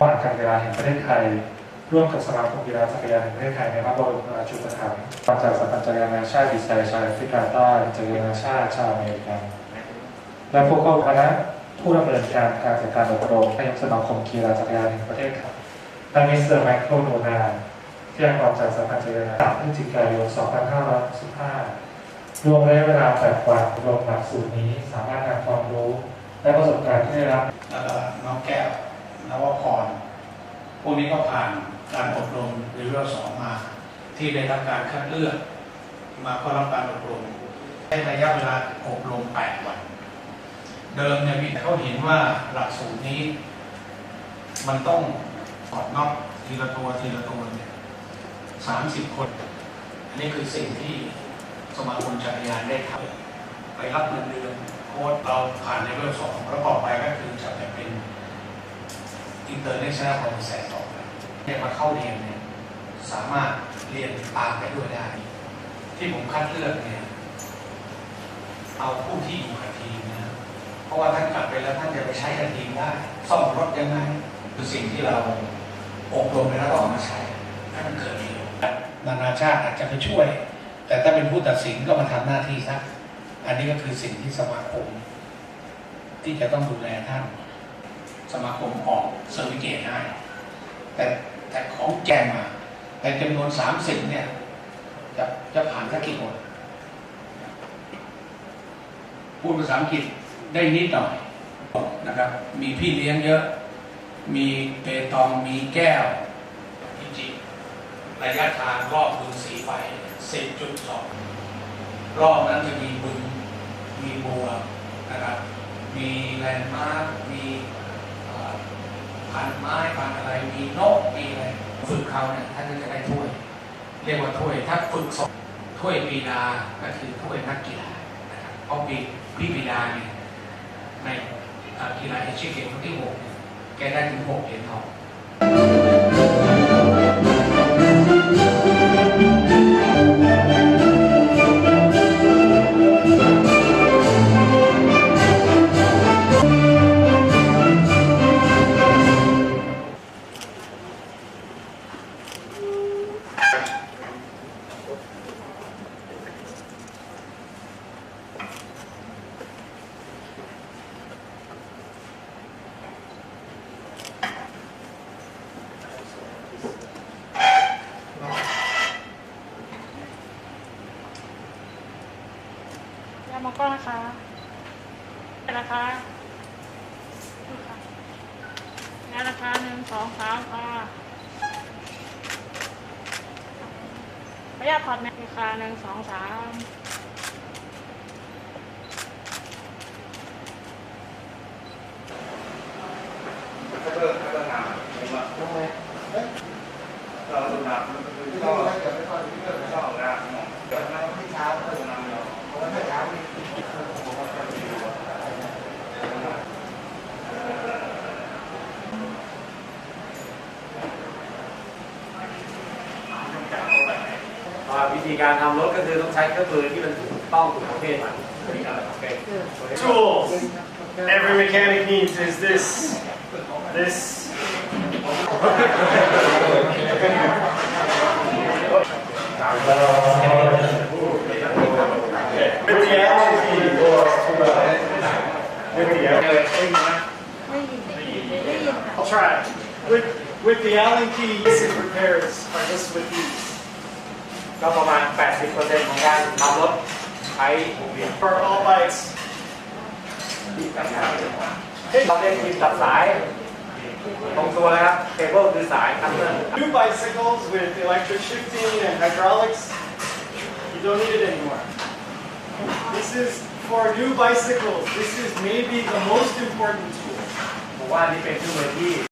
ผ่านการกีฬาแห่งประเทศไทย ร่วมกับสมาคมกีฬาจักรยานแห่งประเทศไทยในพระบรมราชูปถัมภ์มาจากสหพันธ์จักรยานนานาชาติอิสราเอลชาวแอฟริกาใต้จักรยานนานาชาติชาวอเมริกันและพวกเขาคณะผู้ดำเนินการการจัดการอบรมนายกสมาคมกีฬาจักรยานแห่งประเทศครับทางมิสเตอร์ไมเคิลโนนาที่ยังควาจากสหพันธ์จักรยาน3พฤศจิกายน2565รวมระยะเวลา8วันรวมหลักสูตรนี้สามารถนำความรู้ และประสบการณ์ที่ได้รับแล้วก็น้องแก้ว นวพร พวกนี้ก็ผ่านการอบรมเลเวลสองมา ที่ได้รับการคัดเลือก มาเข้ารับการอบรมใช้ระยะเวลาอบรม 8 วัน เดิมเนี่ยมีเขาเห็นว่าหลักสูตรนี้ มันต้องกอดน็อกทีละตัวทีละตัวเนี่ยสามสิบคน อันนี้คือสิ่งที่สมาคมจักรยานได้ทำไปรับเงินเดือนโค้ดเราผ่านเลเวลสองแล้วต่อบไปก็คือจะไปเป็น อินเตอร์เนชั่นแนลคอมเพต่อไปเนี่ยมาเข้าเรียนเนี่ยสามารถเรียนตามไปด้วยได้ ที่ผมคัดเลือกเนี่ยเอาผู้ที่อยู่กับทีมนะเพราะว่าท่านกลับไปแล้วท่านจะไปใช้กับทีมได้ซ่อมรถยังไงคือสิ่งที่เราอบรมไปแล้วก็เอามาใช้ให้มันเกิดประโยชน์นานาชาติอาจจะไปช่วย แต่ถ้าเป็นผู้ตัดสินก็มาทำหน้าที่ซะอันนี้ก็คือสิ่งที่สมาคม ที่จะต้องดูแลท่าน สมาคมออกเซอร์วิเกตให้แต่แต่ของแจงมาในจำนวนสามสิบเนี่ย จะจะผ่านสักกี่คนพูดภาษาอังกฤษได้นิดหน่อยนะครับ มีพี่เลี้ยงเยอะ มีเปตองมีแก้วจริงๆระยะทางรอบบึงสีไฟ10.2 รอบนั้นจะมีบึง มีบัวนะครับ มีแลนด์มาร์ค มีเอ่อพันไม้พันอะไร มีนก มีอะไร ฝึก เขาเนี่ยท่านก็จะได้ถ้วย เรียกว่าถ้วย ถ้าฝึกสองถ้วยปีดา ก็คือถ้วยนักกีฬานะครับเพราะปีพี่ปีดาเนี่ยในกีฬาเอเชียเกมที่หกแกได้ถึงหกเหรียญทอง มองกล้องนะคะนนะคะนี่นะคะหนึ่งสองสามค่ะขออนุญาถอดแมสค่ะหนึ่งสองสาม ธีการทำรถก็คือต้องใช้เครื่องมือที่มันถูกต้องถูกประเภทมันโอเค tools every mechanic needs is this this with the Allen key with the Allen I'll try with with the Allen key basic repairs are just with these ก็ประมาณ 80%ของการทำรถใช้วงเวียน for all bikes เราเรียกทีมตัดสายตรงตัวเลยครับเคเบิลคือสายคัตเตอร์ New bicycles with electric shifting and hydraulics, you don't need it anymore. This is for new bicycles. This is maybe the most important tool. ผมว่านี่เป็นเครื่องมือที่